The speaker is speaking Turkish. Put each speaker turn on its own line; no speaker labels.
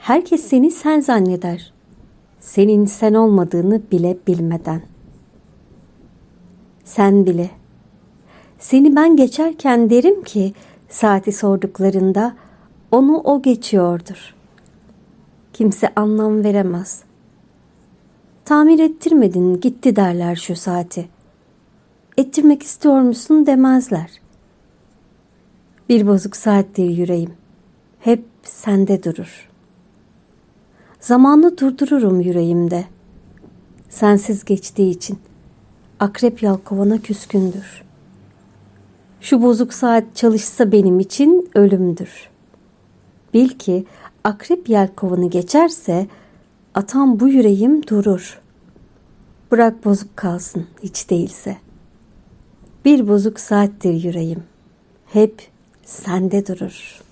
Herkes seni sen zanneder. Senin sen olmadığını bile bilmeden. Sen bile. Seni ben geçerken derim ki saati sorduklarında onu o geçiyordur. Kimse anlam veremez. Tamir ettirmedin gitti derler şu saati. Ettirmek istiyor musun demezler. Bir bozuk saattir yüreğim. Hep sende durur. Zamanı durdururum yüreğimde. Sensiz geçtiği için akrep yalkovana küskündür. Şu bozuk saat çalışsa benim için ölümdür. Bil ki akrep yelkovanı geçerse atam bu yüreğim durur. Bırak bozuk kalsın hiç değilse. Bir bozuk saattir yüreğim. Hep sende durur.''